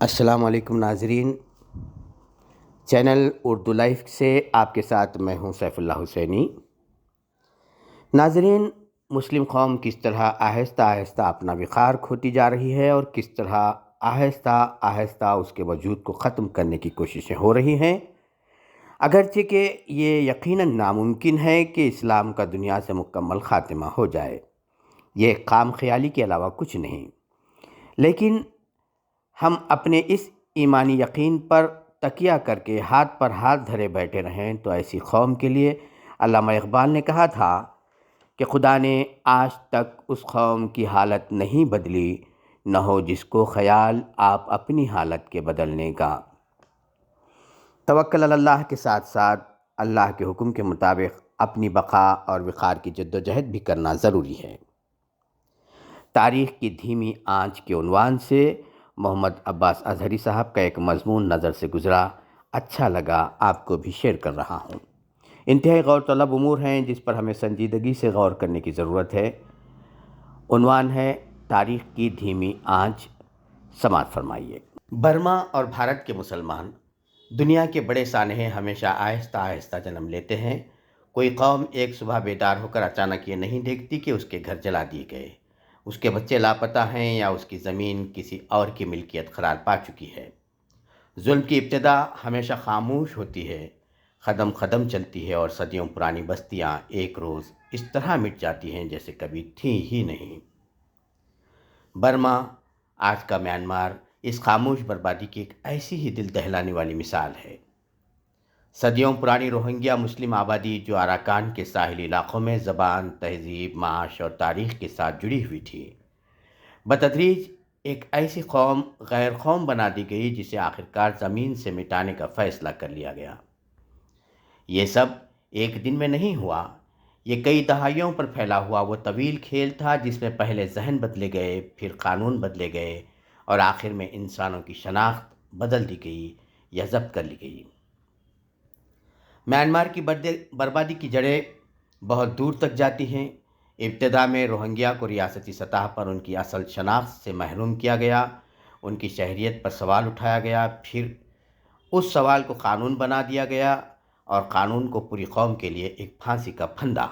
السلام علیکم ناظرین۔ چینل اردو لائف سے آپ کے ساتھ میں ہوں سیف اللہ حسینی۔ ناظرین، مسلم قوم کس طرح آہستہ آہستہ اپنا وقار کھوتی جا رہی ہے اور کس طرح آہستہ آہستہ اس کے وجود کو ختم کرنے کی کوششیں ہو رہی ہیں، اگرچہ کہ یہ یقیناً ناممکن ہے کہ اسلام کا دنیا سے مکمل خاتمہ ہو جائے۔ یہ خام خیالی کے علاوہ کچھ نہیں۔ لیکن ہم اپنے اس ایمانی یقین پر تکیہ کر کے ہاتھ پر ہاتھ دھرے بیٹھے رہیں تو ایسی قوم کے لیے علامہ اقبال نے کہا تھا کہ خدا نے آج تک اس قوم کی حالت نہیں بدلی، نہ ہو جس کو خیال آپ اپنی حالت کے بدلنے کا۔ توکل اللہ کے ساتھ ساتھ اللہ کے حکم کے مطابق اپنی بقا اور وقار کی جد و جہد بھی کرنا ضروری ہے۔ تاریخ کی دھیمی آنچ کے عنوان سے محمد عباس اظہری صاحب کا ایک مضمون نظر سے گزرا۔ اچھا لگا، آپ کو بھی شیئر کر رہا ہوں۔ انتہائی غور طلب امور ہیں جس پر ہمیں سنجیدگی سے غور کرنے کی ضرورت ہے۔ عنوان ہے، تاریخ کی دھیمی آنچ۔ سماعت فرمائیے۔ برما اور بھارت کے مسلمان۔ دنیا کے بڑے سانحے ہمیشہ آہستہ آہستہ جنم لیتے ہیں۔ کوئی قوم ایک صبح بیدار ہو کر اچانک یہ نہیں دیکھتی کہ اس کے گھر جلا دیے گئے۔ اس کے بچے لاپتہ ہیں یا اس کی زمین کسی اور کی ملکیت قرار پا چکی ہے۔ ظلم کی ابتدا ہمیشہ خاموش ہوتی ہے، قدم قدم چلتی ہے اور صدیوں پرانی بستیاں ایک روز اس طرح مٹ جاتی ہیں جیسے کبھی تھیں ہی نہیں۔ برما، آج کا میانمار، اس خاموش بربادی کی ایک ایسی ہی دل دہلانے والی مثال ہے۔ صدیوں پرانی روہنگیا مسلم آبادی جو اراکان کے ساحلی علاقوں میں زبان، تہذیب، معاش اور تاریخ کے ساتھ جڑی ہوئی تھی۔ بتدریج ایک ایسی قوم، غیر قوم بنا دی گئی جسے آخرکار زمین سے مٹانے کا فیصلہ کر لیا گیا۔ یہ سب ایک دن میں نہیں ہوا، یہ کئی دہائیوں پر پھیلا ہوا وہ طویل کھیل تھا جس میں پہلے ذہن بدلے گئے، پھر قانون بدلے گئے اور آخر میں انسانوں کی شناخت بدل دی گئی یا ضبط کر لی گئی۔ میانمار کی بربادی کی جڑیں بہت دور تک جاتی ہیں۔ ابتدا میں روہنگیا کو ریاستی سطح پر ان کی اصل شناخت سے محروم کیا گیا، ان کی شہریت پر سوال اٹھایا گیا، پھر اس سوال کو قانون بنا دیا گیا اور قانون کو پوری قوم کے لیے ایک پھانسی کا پھندا۔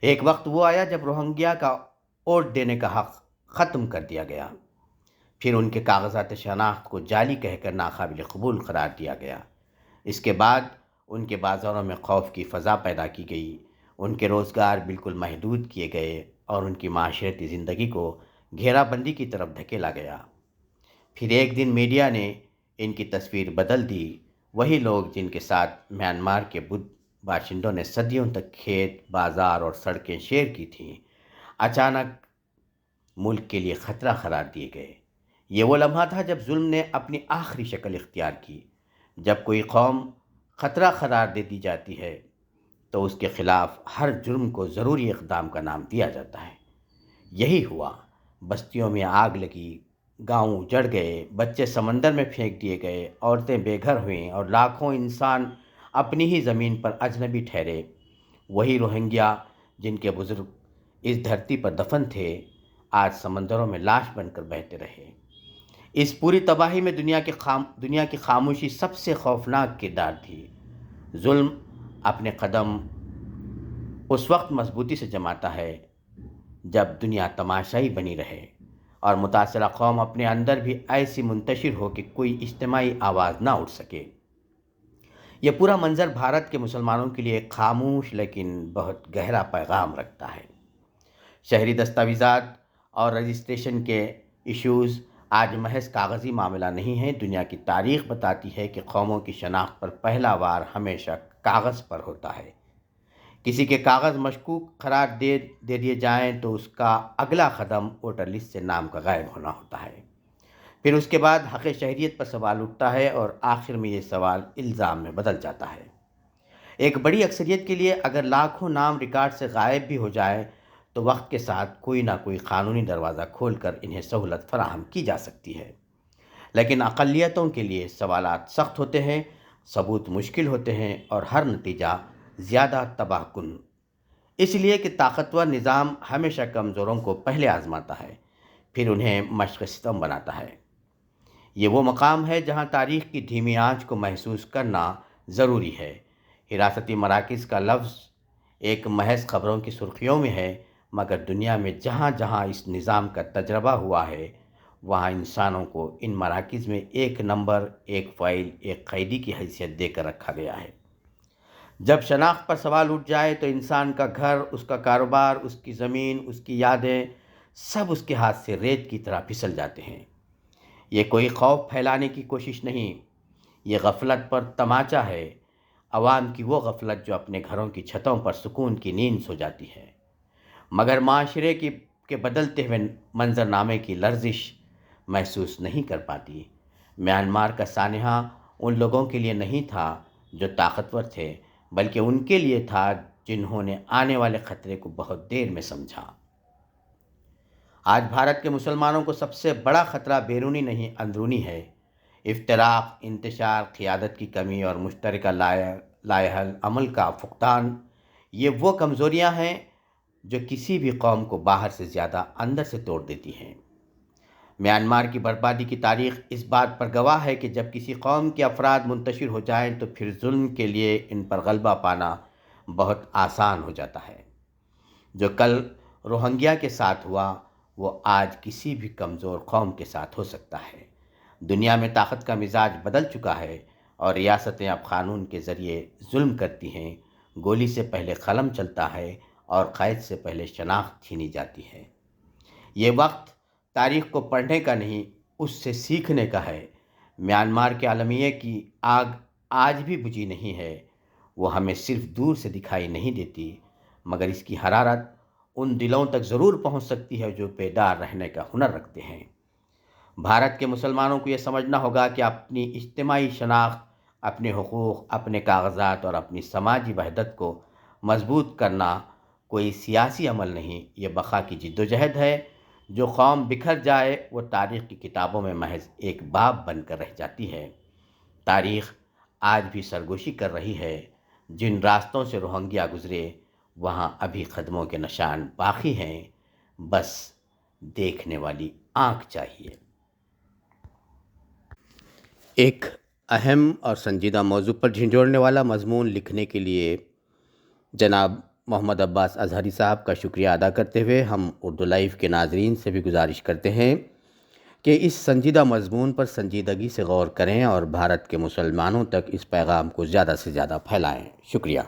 ایک وقت وہ آیا جب روہنگیا کا ووٹ دینے کا حق ختم کر دیا گیا۔ پھر ان کے کاغذات شناخت کو جعلی کہہ کر ناقابل قبول قرار دیا گیا۔ اس کے بعد ان کے بازاروں میں خوف کی فضا پیدا کی گئی۔ ان کے روزگار بالکل محدود کیے گئے اور ان کی معاشرتی زندگی کو گھیرا بندی کی طرف دھکیلا گیا۔ پھر ایک دن میڈیا نے ان کی تصویر بدل دی۔ وہی لوگ جن کے ساتھ میانمار کے بدھ باشندوں نے صدیوں تک کھیت، بازار اور سڑکیں شیئر کی تھیں، اچانک ملک کے لیے خطرہ قرار دیے گئے۔ یہ وہ لمحہ تھا جب ظلم نے اپنی آخری شکل اختیار کی۔ جب کوئی قوم خطرہ قرار دے دی جاتی ہے، تو اس کے خلاف ہر جرم کو ضروری اقدام کا نام دیا جاتا ہے۔ یہی ہوا، بستیوں میں آگ لگی، گاؤں جڑ گئے، بچے سمندر میں پھینک دیے گئے، عورتیں بے گھر ہوئیں اور لاکھوں انسان اپنی ہی زمین پر اجنبی ٹھہرے۔ وہی روہنگیا جن کے بزرگ اس دھرتی پر دفن تھے، آج سمندروں میں لاش بن کر بہتے رہے۔ اس پوری تباہی میں دنیا کے خام، دنیا کی خاموشی سب سے خوفناک کردار تھی۔ ظلم اپنے قدم اس وقت مضبوطی سے جماتا ہے جب دنیا تماشائی بنی رہے اور متاثرہ قوم اپنے اندر بھی ایسی منتشر ہو کہ کوئی اجتماعی آواز نہ اٹھ سکے۔ یہ پورا منظر بھارت کے مسلمانوں کے لیے خاموش لیکن بہت گہرا پیغام رکھتا ہے۔ شہری دستاویزات اور رجسٹریشن کے ایشوز آج محض کاغذی معاملہ نہیں ہے۔ دنیا کی تاریخ بتاتی ہے کہ قوموں کی شناخت پر پہلا وار ہمیشہ کاغذ پر ہوتا ہے۔ کسی کے کاغذ مشکوک قرار دے دے دیے جائیں تو اس کا اگلا قدم ووٹر لسٹ سے نام کا غائب ہونا ہوتا ہے۔ پھر اس کے بعد حق شہریت پر سوال اٹھتا ہے اور آخر میں یہ سوال الزام میں بدل جاتا ہے۔ ایک بڑی اکثریت کے لیے اگر لاکھوں نام ریکارڈ سے غائب بھی ہو جائے تو وقت کے ساتھ کوئی نہ کوئی قانونی دروازہ کھول کر انہیں سہولت فراہم کی جا سکتی ہے۔ لیکن اقلیتوں کے لیے سوالات سخت ہوتے ہیں، ثبوت مشکل ہوتے ہیں اور ہر نتیجہ زیادہ تباہ کن۔ اس لیے کہ طاقتور نظام ہمیشہ کمزوروں کو پہلے آزماتا ہے، پھر انہیں مشق ستم بناتا ہے۔ یہ وہ مقام ہے جہاں تاریخ کی دھیمی آنچ کو محسوس کرنا ضروری ہے۔ حراستی مراکز کا لفظ ایک محض خبروں کی سرخیوں میں ہے مگر دنیا میں جہاں جہاں اس نظام کا تجربہ ہوا ہے، وہاں انسانوں کو ان مراکز میں ایک نمبر، ایک فائل، ایک قیدی کی حیثیت دے کر رکھا گیا ہے۔ جب شناخت پر سوال اٹھ جائے تو انسان کا گھر، اس کا کاروبار، اس کی زمین، اس کی یادیں سب اس کے ہاتھ سے ریت کی طرح پھسل جاتے ہیں۔ یہ کوئی خوف پھیلانے کی کوشش نہیں، یہ غفلت پر تماچا ہے۔ عوام کی وہ غفلت جو اپنے گھروں کی چھتوں پر سکون کی نیند سو جاتی ہے۔ مگر معاشرے کی کے بدلتے ہوئے منظرنامے کی لرزش محسوس نہیں کر پاتی۔ میانمار کا سانحہ ان لوگوں کے لیے نہیں تھا جو طاقتور تھے، بلکہ ان کے لیے تھا جنہوں نے آنے والے خطرے کو بہت دیر میں سمجھا۔ آج بھارت کے مسلمانوں کو سب سے بڑا خطرہ بیرونی نہیں، اندرونی ہے۔ افتراق، انتشار، قیادت کی کمی اور مشترکہ لائحہ عمل کا فقدان، یہ وہ کمزوریاں ہیں جو کسی بھی قوم کو باہر سے زیادہ اندر سے توڑ دیتی ہیں۔ میانمار کی بربادی کی تاریخ اس بات پر گواہ ہے کہ جب کسی قوم کے افراد منتشر ہو جائیں تو پھر ظلم کے لیے ان پر غلبہ پانا بہت آسان ہو جاتا ہے۔ جو کل روہنگیا کے ساتھ ہوا، وہ آج کسی بھی کمزور قوم کے ساتھ ہو سکتا ہے۔ دنیا میں طاقت کا مزاج بدل چکا ہے اور ریاستیں اب قانون کے ذریعے ظلم کرتی ہیں۔ گولی سے پہلے قلم چلتا ہے اور قید سے پہلے شناخت چھینی جاتی ہے۔ یہ وقت تاریخ کو پڑھنے کا نہیں، اس سے سیکھنے کا ہے۔ میانمار کے عالمیہ کی آگ آج بھی بجھی نہیں ہے، وہ ہمیں صرف دور سے دکھائی نہیں دیتی، مگر اس کی حرارت ان دلوں تک ضرور پہنچ سکتی ہے جو بیدار رہنے کا ہنر رکھتے ہیں۔ بھارت کے مسلمانوں کو یہ سمجھنا ہوگا کہ اپنی اجتماعی شناخت، اپنے حقوق، اپنے کاغذات اور اپنی سماجی وحدت کو مضبوط کرنا کوئی سیاسی عمل نہیں، یہ بقا کی جد و جہد ہے۔ جو قوم بکھر جائے، وہ تاریخ کی کتابوں میں محض ایک باب بن کر رہ جاتی ہے۔ تاریخ آج بھی سرگوشی کر رہی ہے۔ جن راستوں سے روہنگیا گزرے، وہاں ابھی قدموں کے نشان باقی ہیں۔ بس دیکھنے والی آنکھ چاہیے۔ ایک اہم اور سنجیدہ موضوع پر جھنجھوڑنے والا مضمون لکھنے کے لیے جناب محمد عباس اظہری صاحب کا شکریہ ادا کرتے ہوئے ہم اردو لائف کے ناظرین سے بھی گزارش کرتے ہیں کہ اس سنجیدہ مضمون پر سنجیدگی سے غور کریں اور بھارت کے مسلمانوں تک اس پیغام کو زیادہ سے زیادہ پھیلائیں۔ شکریہ۔